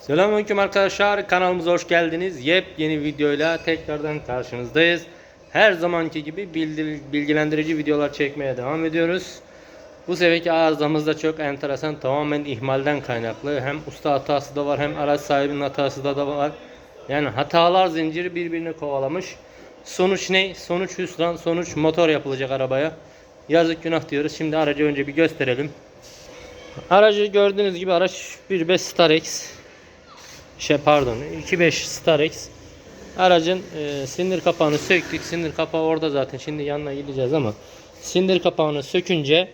Selamünaleyküm arkadaşlar. Kanalımıza hoş geldiniz. Yepyeni videoyla tekrardan karşınızdayız. Her zamanki gibi bilgilendirici videolar çekmeye devam ediyoruz. Bu seferki arızamız çok enteresan. Tamamen ihmalden kaynaklı. Hem usta hatası da var hem araç sahibinin hatası da, da var. Yani hatalar zinciri birbirini kovalamış. Sonuç ne? Sonuç hüsran. Sonuç motor yapılacak arabaya. Yazık günah diyoruz. Şimdi aracı önce bir gösterelim. Aracı gördüğünüz gibi araç 1.5 Starex. Şey pardon 2.5 Starex. Aracın e, sindir kapağını söktük. Sindir kapağı orada zaten. Şimdi yanına gideceğiz ama sindir kapağını sökünce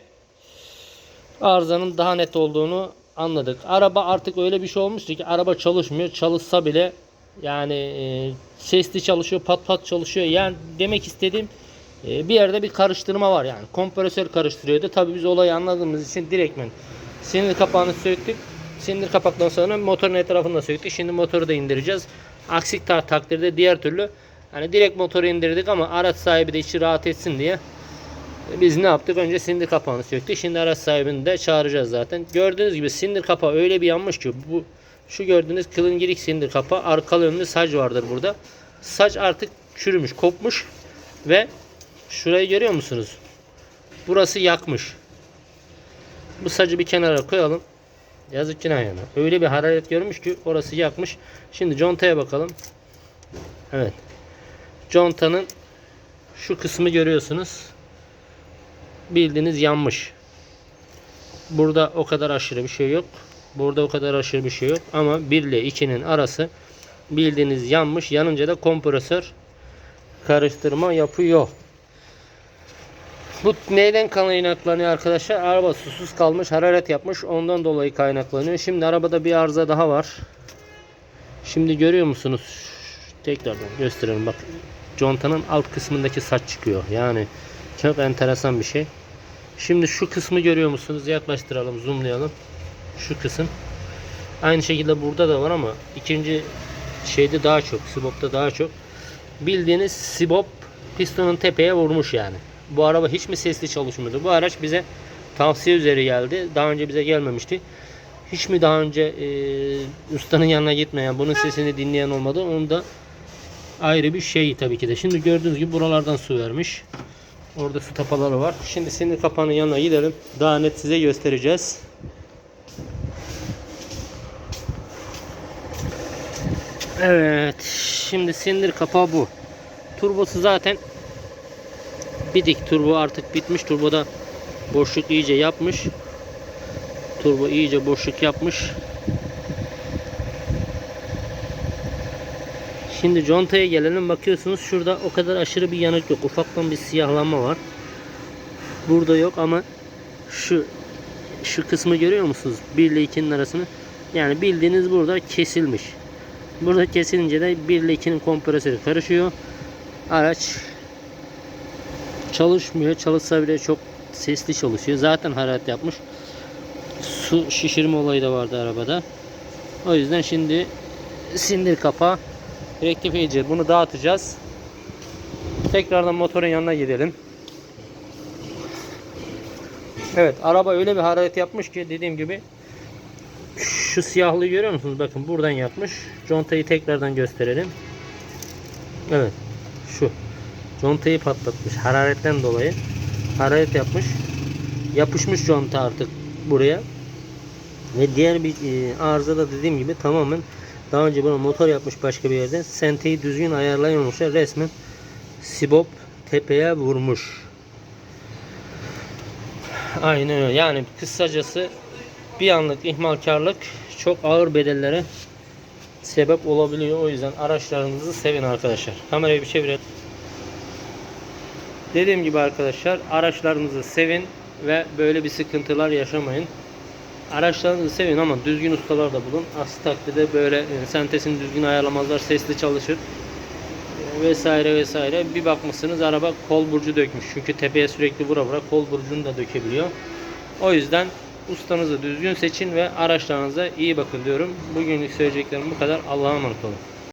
arızanın daha net olduğunu anladık. Araba artık öyle bir şey olmuştu ki araba çalışmıyor. Çalışsa bile yani e, sesli çalışıyor, pat pat çalışıyor. Yani demek istediğim e, bir yerde bir karıştırma var yani. Kompresör karıştırıyordu. Tabii biz olayı anladığımız için direktmen sinir kapağını söktük. Sinir kapaktan sonra motorun etrafını da söktük. Şimdi motoru da indireceğiz. Aksi ta- takdirde diğer türlü hani direkt motoru indirdik ama araç sahibi de içi rahat etsin diye biz ne yaptık? Önce sindir kapağını söktük. Şimdi araç sahibini de çağıracağız zaten. Gördüğünüz gibi sindir kapağı öyle bir yanmış ki bu şu gördüğünüz kılıngirik sindir kapağı arkalı önlü saç vardır burada. Saç artık çürümüş, kopmuş ve şurayı görüyor musunuz? Burası yakmış. Bu sacı bir kenara koyalım. Yazık günah yana. Öyle bir hararet görmüş ki orası yakmış. Şimdi contaya bakalım. Evet. Contanın şu kısmı görüyorsunuz. Bildiğiniz yanmış. Burada o kadar aşırı bir şey yok. Burada o kadar aşırı bir şey yok. Ama 1 ile 2'nin arası bildiğiniz yanmış. Yanınca da kompresör karıştırma yapıyor. Bu neyden kaynaklanıyor arkadaşlar? Araba susuz kalmış, hararet yapmış. Ondan dolayı kaynaklanıyor. Şimdi arabada bir arıza daha var. Şimdi görüyor musunuz? Tekrardan gösterelim bak. Contanın alt kısmındaki saç çıkıyor. Yani çok enteresan bir şey. Şimdi şu kısmı görüyor musunuz? Yaklaştıralım, zoomlayalım. Şu kısım. Aynı şekilde burada da var ama ikinci şeyde daha çok, sibopta daha çok. Bildiğiniz sibop pistonun tepeye vurmuş yani. Bu araba hiç mi sesli çalışmıyordu? Bu araç bize tavsiye üzeri geldi. Daha önce bize gelmemişti. Hiç mi daha önce e, ustanın yanına gitmeyen, bunun sesini dinleyen olmadı? Onu da ayrı bir şey tabii ki de. Şimdi gördüğünüz gibi buralardan su vermiş. Orada su tapaları var. Şimdi sinir kapağının yanına gidelim. Daha net size göstereceğiz. Evet. Şimdi sindir kapağı bu. Turbosu zaten bitik. Turbo artık bitmiş. Turboda boşluk iyice yapmış. Turbo iyice boşluk yapmış. Şimdi contaya gelelim. Bakıyorsunuz şurada o kadar aşırı bir yanık yok. Ufaktan bir siyahlanma var. Burada yok ama şu şu kısmı görüyor musunuz? 1 ile 2'nin arasını. Yani bildiğiniz burada kesilmiş. Burada kesilince de 1 ile 2'nin kompresörü karışıyor. Araç çalışmıyor. Çalışsa bile çok sesli çalışıyor. Zaten hararet yapmış. Su şişirme olayı da vardı arabada. O yüzden şimdi sindir kapağı rektifici bunu dağıtacağız. Tekrardan motorun yanına gidelim. Evet araba öyle bir hararet yapmış ki dediğim gibi şu siyahlığı görüyor musunuz? Bakın buradan yapmış. Contayı tekrardan gösterelim. Evet. Şu. Contayı patlatmış. Hararetten dolayı. Hararet yapmış. Yapışmış conta artık buraya. Ve diğer bir e, arıza da dediğim gibi tamamen daha önce buna motor yapmış başka bir yerde. Senteyi düzgün ayarlayamamışlar. Resmen sibop tepeye vurmuş. Aynen öyle. Yani kısacası bir anlık ihmalkarlık çok ağır bedellere sebep olabiliyor. O yüzden araçlarınızı sevin arkadaşlar. Kamerayı bir çevirelim. Dediğim gibi arkadaşlar araçlarınızı sevin ve böyle bir sıkıntılar yaşamayın. Araçlarınızı sevin ama düzgün ustalar da bulun. Aksi takdirde böyle e, sentesini düzgün ayarlamazlar, sesli çalışır e, vesaire vesaire. Bir bakmışsınız araba kol burcu dökmüş. Çünkü tepeye sürekli vura vura kol burcunu da dökebiliyor. O yüzden ustanızı düzgün seçin ve araçlarınıza iyi bakın diyorum. Bugünlük söyleyeceklerim bu kadar. Allah'a emanet olun.